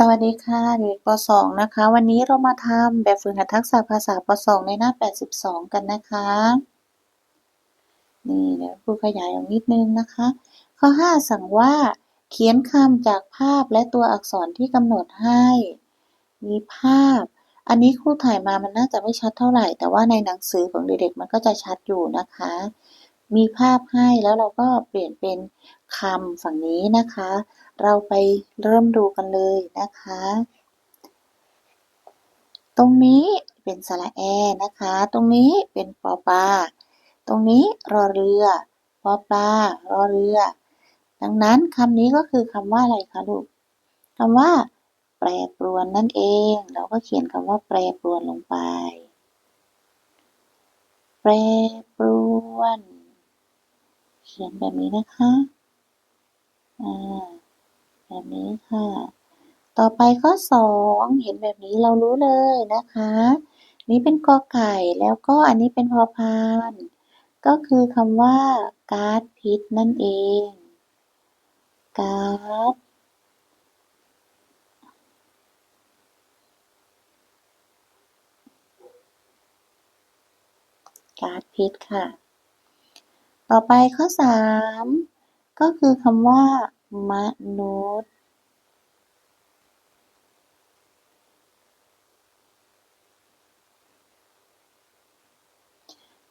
สวัสดีค่ะ เด็กป .2 นะคะ วันนี้เรามาทำแบบฝึกหัดทักษะภาษาป .2 ในหน้า 82 กันนะคะ นี่เดี๋ยวครูขยายออกนิดนึงนะคะ ข้อ 5 สั่งว่า เขียนคำจากภาพและตัวอักษรที่กำหนดให้ มีภาพ อันนี้ครูถ่ายมามันน่าจะไม่ชัดเท่าไหร่ แต่ว่าในหนังสือของเด็กๆมันก็จะชัดอยู่นะคะ มีภาพให้แล้วเราก็เปลี่ยนเป็นคำฝั่งนี้นะคะ เราไปเริ่มดูกันเลยนะคะ ตรงนี้เป็นสระแอนะคะ ตรงนี้เป็นปอปลาตรงนี้รอเรือปอปลารอเรือ ดังนั้นคำนี้ก็คือคำว่าอะไรคะลูกคำว่า แปรปรวนนั่นเอง เราก็เขียนคำว่าแปรปรวนลงไป แปรปรวน เขียนแบบนี้นะคะอ่าแบบนี้ค่ะ ต่อไปข้อสองเห็นแบบนี้เรารู้เลยนะคะ นี้เป็นกอไก่แล้วก็อันนี้เป็นพอพาน ก็คือคำว่าก๊าซพิษนั่นเองก๊าซก๊าซพิษค่ะ ต่อไปข้อสามก็คือคำว่า มนุษย์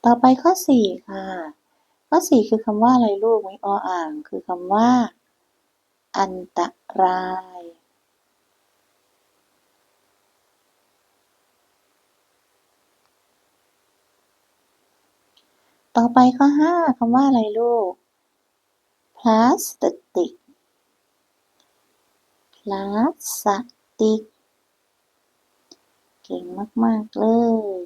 ต่อไปข้อสี่ค่ะ ข้อสี่คือคำว่าอะไรลูกไม่ออ่าง คือคำว่า อันตราย ต่อไปข้อห้าคำว่าอะไรลูก พลาสติก พลาสติก เก่งมาก ๆ เลย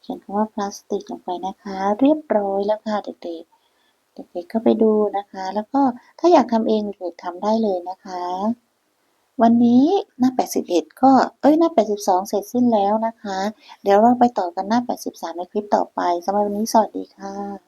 เขียนคำว่าพลาสติกลงไปนะคะ เรียบร้อยแล้วค่ะเด็กๆ เด็กๆก็ไปดูนะคะ แล้วก็ถ้าอยากทำเองเด็กๆทำได้เลยนะคะ วันนี้หน้า 81 ก็เอ้ยหน้า 82 เสร็จสิ้นแล้วนะคะ เดี๋ยวเราไปต่อกันหน้า 83 ในคลิปต่อไปสำหรับวันนี้สวัสดีค่ะ